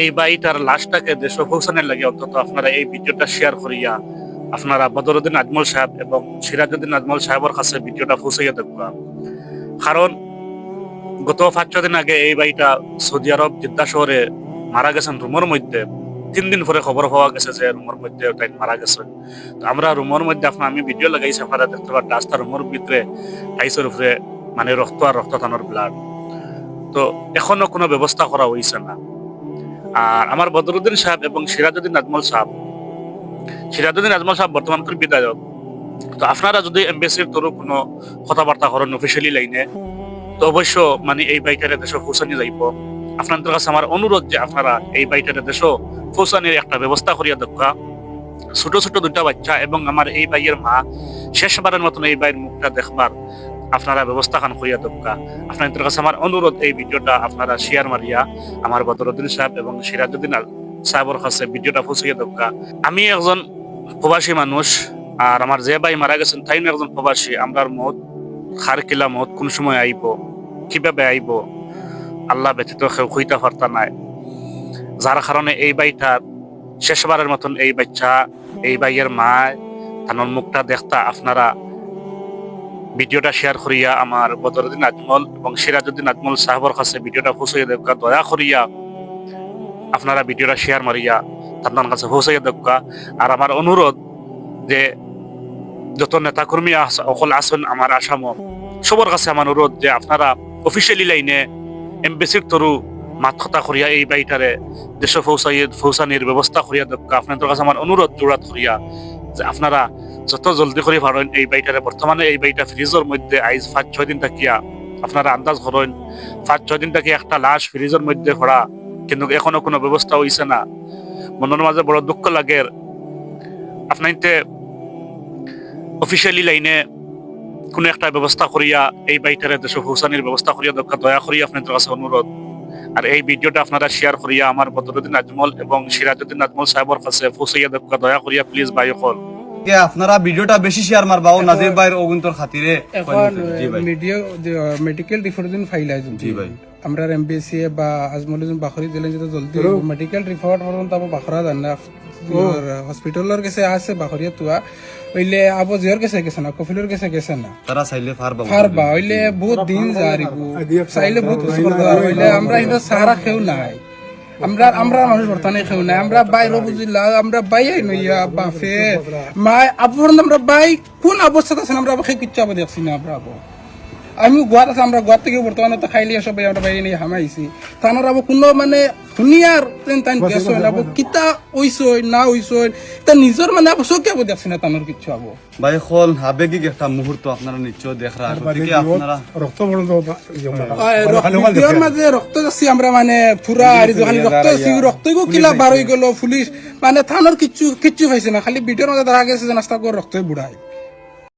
এই বাইটার লাশটাকে দেশ পৌঁছানোর লাগে, অন্তত আপনারা এই ভিডিওটা শেয়ার করিয়া আপনারা বদরুদ্দিন আজমল সাহেব এবং সিরাজউদ্দিন আজমল সাহেবের কাছে ভিডিওটা পৌঁছাইয়া দেখবা। কারণ গত পাঁচ দিন আগে এই বাড়িটা সৌদি আরব জিদ্দা শহরে মারা গেছেন রুমের মধ্যে। তিন দিন পরে খবর পাওয়া গেছে যে রুমের মধ্যে তাই মারা গেছে। তো আমরা রুমের মধ্যে আপনার আমি ভিডিও লাগাইছি, আপনারা দেখতে পারেন রাস্তা রুমের ভিতরে টাইসের উপরে মানে রক্ত আর রক্ত থানোর ব্লাড তো এখনও কোনো ব্যবস্থা করা হয়েছে না। আর আমার বদরুদ্দিন সাহেব এবং সিরাজউদ্দিন আজমল সাহেব। সিরাজউদ্দিন আজমল সাহেব বর্তমান করে বিধায়ক। তো আপনারা যদি এমবেসির তরফ কোনো কথাবার্তা করেন অফিসিয়ালি লাইনে, তো অবশ্য মানে এই বাইটারে দেশ পৌঁছানি যাইব। আপনাদের কাছে আমার অনুরোধ যে আপনারা এই বাইটারে দেশ পৌঁছানির একটা ব্যবস্থা করিয়া দেখা ছোট ছোট দুটা বাচ্চা এবং আমার এই বাইয়ের মা, শেষবারের মতন এই বাইয়ের মুখটা দেখবার আপনারা ব্যবস্থা খান করিয়া দেখা আপনাদের কাছে আমার অনুরোধ, এই ভিডিওটা আপনারা শেয়ার মারিয়া আমার বদরুদ্দিন সাহেব এবং সিরাজউদ্দিন আল- সাহেবের কাছে ভিডিওটা পৌঁছিয়ে দেখা আমি একজন প্রবাসী মানুষ আর আমার যে ভাই মারা গেছেন, তাই একজন প্রবাসী। আমরার মত খার কিলা মত কোন সময় আইব, কীভাবে আইব, আল্লাহ ব্যতীত কেউ হইতে পারতা নাই। যার কারণে এই বাইটার শেষবারের মতন এই বাচ্চা, এই বাইয়ের মা, তানোর মুখটা দেখতা আপনারা ভিডিওটা শেয়ার করিয়া আমার বদরুদ্দিন আজমল এবং সিরাজউদ্দিন আজমল সাহেবের কাছে ভিডিওটা পৌঁছাইয়া দেখা দয়া করিয়া আপনারা ভিডিওটা শেয়ার মারিয়া তার কাছে পৌঁছাইয়া দেখা আর আমার অনুরোধ যে যত নেতাকর্মী অকল আছেন আমার আসাম সবার কাছে আমার অনুরোধ যে আপনারা অফিসিয়ালি লাইনে এমবেসির তরু মাত কথা করিয়া এই বাড়িটারে দেশ ফৌসাই ফৌসানির ব্যবস্থা করিয়া দেখা আপনাদের কাছে আমার অনুরোধ জোড়াত করিয়া যে আপনারা যত জলদি করে পারেন এই বাড়িটারে বর্তমানে এই বাড়িটা ফ্রিজের মধ্যে আইজ পাঁচ, ছয় দিন থাকিয়া আপনারা আন্দাজ করেন, পাঁচ, ছয় দিন থাকি একটা লাশ ফ্রিজের মধ্যে ভরা কিন্তু এখনও কোনো ব্যবস্থা হইছে না। মনের মাঝে বড় দুঃখ লাগে। আপনাইতে অফিসিয়ালি লাইনে কোনো একটা ব্যবস্থা করিয়া এই বাইটারে দেশ হুসানির ব্যবস্থা করিয়া দরকার দয়া করিয়া আপনাদের কাছে অনুরোধ। আর এই ভিডিওটা আপনারা শেয়ার করিয়া আমার বদরুদ্দিন আজমল এবং সিরাজউদ্দিন আজমল সাহেবের কাছে পৌঁছাইয়া দরকার দয়া করিয়া প্লিজ ভাই সকল কে আপনারা ভিডিওটা বেশি শেয়ার মারবা ও নাজির ভাইয়ের অগুন্তর খাতিরে এখন মিডিয়া মেডিকেল রিপোর্ট ফাইল আইজন জি ভাই। আমরা এমবিসি বা আজমল বাখরি দিলেন যেটা জলদি মেডিকেল রিপোর্ট পর্যন্ত আবো বাখরা জান না। হসপিটালের কাছে আছে বাখরিয়া তুয়া হইলে আবো জিওর কাছে গেছে না কফিলের কাছে গেছে না? তারা চাইলে পারবা পারবা হইলে বহুত দিন যারিব চাইলে বহুত কিছু করতে পারব হইলে আমরা কিন্তু সারা খেউ নাই। আমরা আমরা মানুষ বর্তমানে খেউ নাই। আমরা বাইরে বুঝিলা আমরা বাইয়াই নইয়া বাফে মা আপন আমরা বাই, কোন অবস্থাতে আছেন? আমরা আবার কিচ্ছু দেখছি না, আমরা আমি গোয়াত আছে আমরা গোয়াত থেকে বর্তমানে তো খাইলি সবাই আমরা বাইরে নিয়ে হামাইছি। তানোর আবার কোনো মানে শুনিয়ার তেন তান গেছ আবার কিতা ওইসই না ওইসই তা নিজের মানে আবার চোখে আবার দেখছি না তানোর কিচ্ছু আবার ভাই হল আবেগিক একটা মুহূর্ত আপনারা নিশ্চয় দেখরা আপনারা রক্ত পর্যন্ত রক্তের মাঝে রক্ত যাচ্ছি আমরা মানে পুরা আর খালি রক্ত যাচ্ছি রক্ত গো কিলা বার হয়ে গেল পুলিশ মানে থানার কিচ্ছু কিচ্ছু পাইছে না খালি ভিডিওর মাঝে দেখা গেছে যে নাস্তা করে রক্তই বুড়ায়